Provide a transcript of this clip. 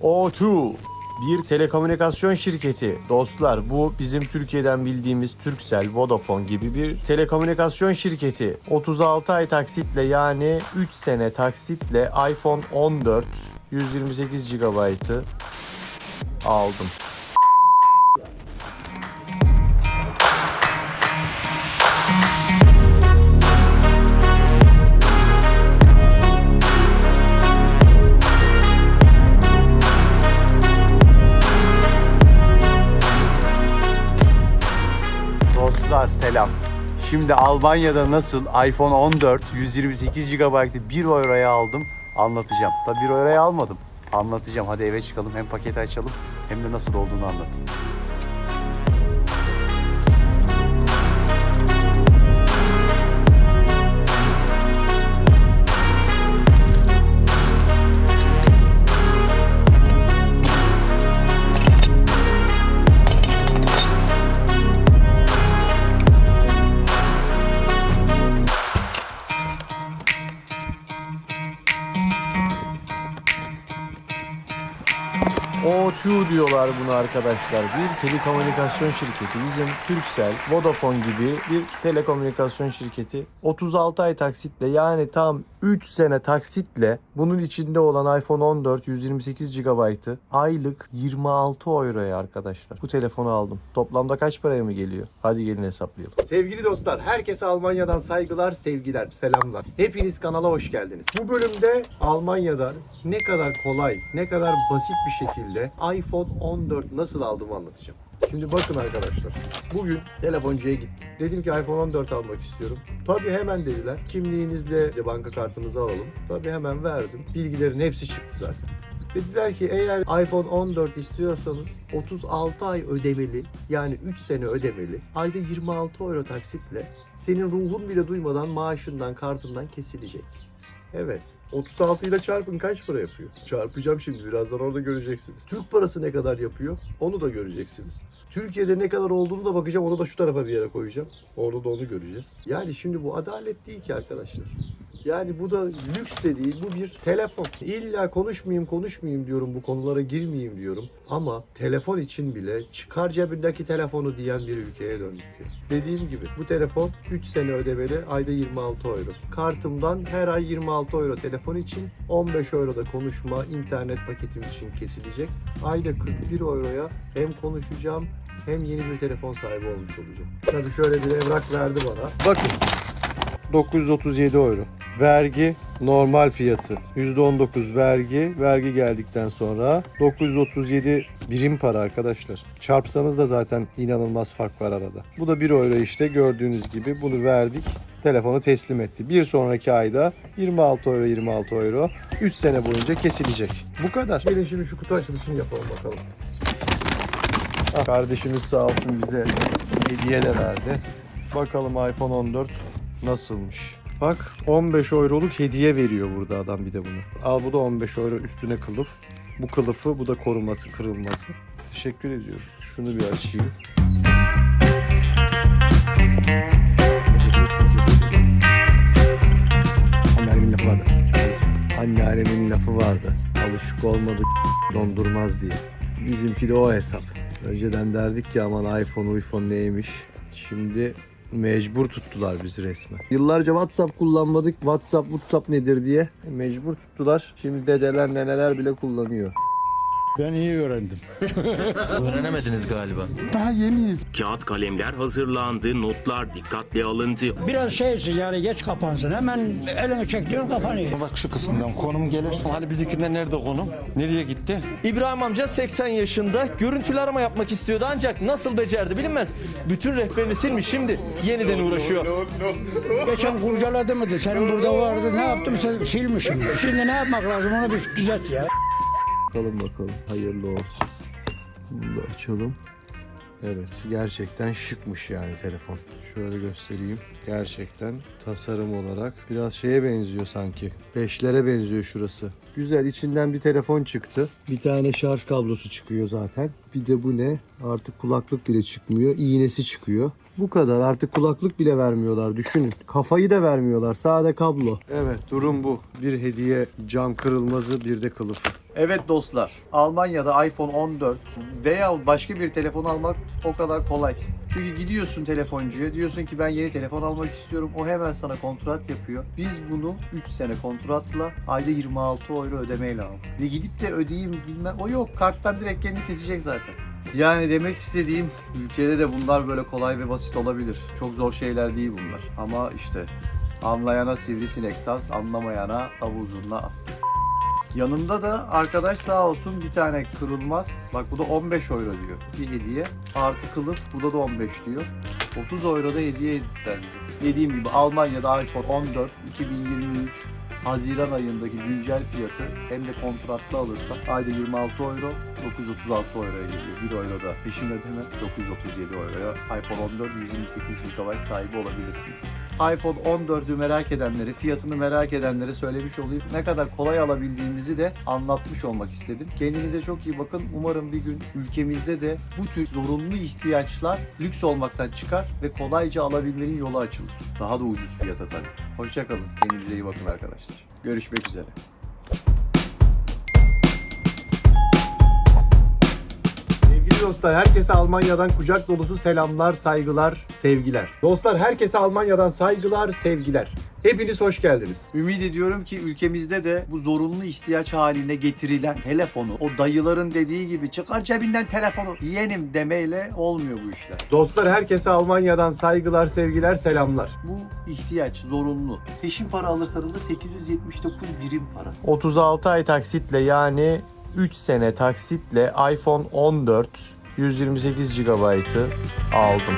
O2 bir telekomünikasyon şirketi. Dostlar bu bizim Türkiye'den bildiğimiz Turkcell, Vodafone gibi bir telekomünikasyon şirketi. 36 ay taksitle yani 3 sene taksitle iPhone 14 128 GB'ı aldım. Şimdi Almanya'da nasıl iPhone 14 128 GB'ı 1 euroya aldım anlatacağım. Tabi 1 euroya almadım. Anlatacağım. Hadi eve çıkalım hem paketi açalım hem de nasıl olduğunu anlatayım. O2 diyorlar bunu arkadaşlar. Bir telekomünikasyon şirketi. Bizim Turkcell, Vodafone gibi bir telekomünikasyon şirketi. 36 ay taksitle yani tam 3 sene taksitle bunun içinde olan iPhone 14 128 GB'ı aylık 26 euroya arkadaşlar. Bu telefonu aldım. Toplamda kaç paraya mı geliyor? Hadi gelin hesaplayalım. Sevgili dostlar, herkese Almanya'dan saygılar, sevgiler, selamlar. Hepiniz kanala hoş geldiniz. Bu bölümde Almanya'dan ne kadar kolay, ne kadar basit bir şekilde iPhone 14 nasıl aldığımı anlatacağım. Şimdi bakın arkadaşlar. Bugün telefoncuya gittim. Dedim ki iPhone 14 almak istiyorum. Tabii hemen dediler. Kimliğinizle banka kartınızı alalım. Tabii hemen verdim. Bilgilerin hepsi çıktı zaten. Dediler ki eğer iPhone 14 istiyorsanız 36 ay ödemeli yani 3 sene ödemeli ayda 26 euro taksitle senin ruhun bile duymadan maaşından kartından kesilecek. Evet. 36 ile çarpın kaç para yapıyor? Çarpacağım şimdi birazdan orada göreceksiniz. Türk parası ne kadar yapıyor? Onu da göreceksiniz. Türkiye'de ne kadar olduğunu da bakacağım. Onu da şu tarafa bir yere koyacağım. Orada da onu göreceğiz. Yani şimdi bu adalet değil ki arkadaşlar. Yani bu da lüks de değil. Bu bir telefon. İlla konuşmayayım konuşmayayım diyorum. Bu konulara girmeyeyim diyorum. Ama telefon için bile çıkar cebindeki telefonu diyen bir ülkeye döndük. Dediğim gibi bu telefon 3 sene ödemeli. Ayda 26 euro. Kartımdan her ay 26 euro telefon için 15 euro da konuşma, internet paketim için kesilecek. Ayda 41 euroya hem konuşacağım hem yeni bir telefon sahibi olmuş olacağım. Tabii şöyle bir evrak verdi bana. Bakın 937 euro. Vergi normal fiyatı. %19 vergi. Vergi geldikten sonra 937 birim para arkadaşlar. Çarpsanız da zaten inanılmaz fark var arada. Bu da 1 euro işte gördüğünüz gibi bunu verdik. Telefonu teslim etti. Bir sonraki ayda 26 euro 26 euro 3 sene boyunca kesilecek. Bu kadar. Gelin şimdi şu kutu açılışını yapalım bakalım. Ah, Kardeşimiz sağ olsun bize hediye de verdi. Bakalım iPhone 14 nasılmış. Bak 15 euroluk hediye veriyor burada adam bir de bunu. Al bu da 15 euro üstüne kılıf. Bu kılıfı bu da koruması kırılması. Teşekkür ediyoruz. Şunu bir açayım. Anneannemin lafı vardı. Anneannemin lafı vardı. Alışık olmadı dondurmaz diye. Bizimki de o hesap. Önceden derdik ki aman iPhone, iPhone neymiş. Şimdi mecbur tuttular bizi resmen. Yıllarca WhatsApp kullanmadık. WhatsApp, WhatsApp nedir diye. Mecbur tuttular. Şimdi dedeler, neneler bile kullanıyor. Ben iyi öğrendim. Öğrenemediniz galiba. Daha yeniyiz. Kağıt kalemler hazırlandı, notlar dikkatle alındı. Biraz şeysin yani geç kapansın. Hemen elini çekiyor kapanıyor. Bak şu kısımdan konum gelir. Hani bizimkinden nerede konum? Nereye gitti? İbrahim amca 80 yaşında görüntülü arama yapmak istiyordu ancak nasıl becerdi bilinmez. Bütün rehberini silmiş şimdi yeniden uğraşıyor. Geçen kurcaladı mıydı? Senin burada vardı. Ne yaptım? Sen silmişim. Şimdi ne yapmak lazım? Onu bir düzelt ya. Bakalım bakalım. Hayırlı olsun. Bunu da açalım. Evet gerçekten şıkmış yani telefon. Şöyle göstereyim. Gerçekten tasarım olarak biraz şeye benziyor sanki. Beşlere benziyor şurası. Güzel içinden bir telefon çıktı. Bir tane şarj kablosu çıkıyor zaten. Bir de bu ne? Artık kulaklık bile çıkmıyor. İğnesi çıkıyor. Bu kadar artık kulaklık bile vermiyorlar düşünün. Kafayı da vermiyorlar sade kablo. Evet durum bu. Bir hediye cam kırılmazı bir de kılıfı. Evet dostlar, Almanya'da iPhone 14 veya başka bir telefon almak o kadar kolay. Çünkü gidiyorsun telefoncuya diyorsun ki ben yeni telefon almak istiyorum. O hemen sana kontrat yapıyor. Biz bunu 3 sene kontratla ayda 26 euro ödemeyle aldık. Ve gidip de ödeyeyim bilmem o yok. Karttan direkt kendi kesecek zaten. Yani demek istediğim ülkede de bunlar böyle kolay ve basit olabilir. Çok zor şeyler değil bunlar. Ama işte anlayana sivrisinek saz, anlamayana havuzunla as. Yanında da arkadaş sağ olsun bir tane kırılmaz. Bak bu da 15 euro diyor. Bir hediye. Artı kılıf bu da 15 diyor. 30 euro da hediye ettiler bize. Dediğim gibi Almanya'da iPhone 14 2023 Haziran ayındaki güncel fiyatı hem de kontratlı alırsan ayda 26 euro 936 euroya geliyor. 1 euro da peşin ödeme 937 euroya iPhone 14 128 GB sahibi olabilirsiniz. iPhone 14'ü merak edenleri, fiyatını merak edenlere söylemiş olayım. Ne kadar kolay alabildiğimizi de anlatmış olmak istedim. Kendinize çok iyi bakın. Umarım bir gün ülkemizde de bu tür zorunlu ihtiyaçlar lüks olmaktan çıkar ve kolayca alabilmenin yolu açılır. Daha da ucuz fiyata tabii. Hoşçakalın. Kendinize iyi bakın arkadaşlar. Görüşmek üzere. Dostlar, herkese Almanya'dan kucak dolusu selamlar, saygılar, sevgiler. Dostlar, herkese Almanya'dan saygılar, sevgiler. Hepiniz hoş geldiniz. Ümit ediyorum ki ülkemizde de bu zorunlu ihtiyaç haline getirilen telefonu, o dayıların dediği gibi çıkar cebinden telefonu yeğenim demeyle olmuyor bu işler. Dostlar, herkese Almanya'dan saygılar, sevgiler, selamlar. Bu ihtiyaç zorunlu. Peşin para alırsanız da 879 birim para. 36 ay taksitle yani 3 sene taksitle iPhone 14 128 GB'ı aldım.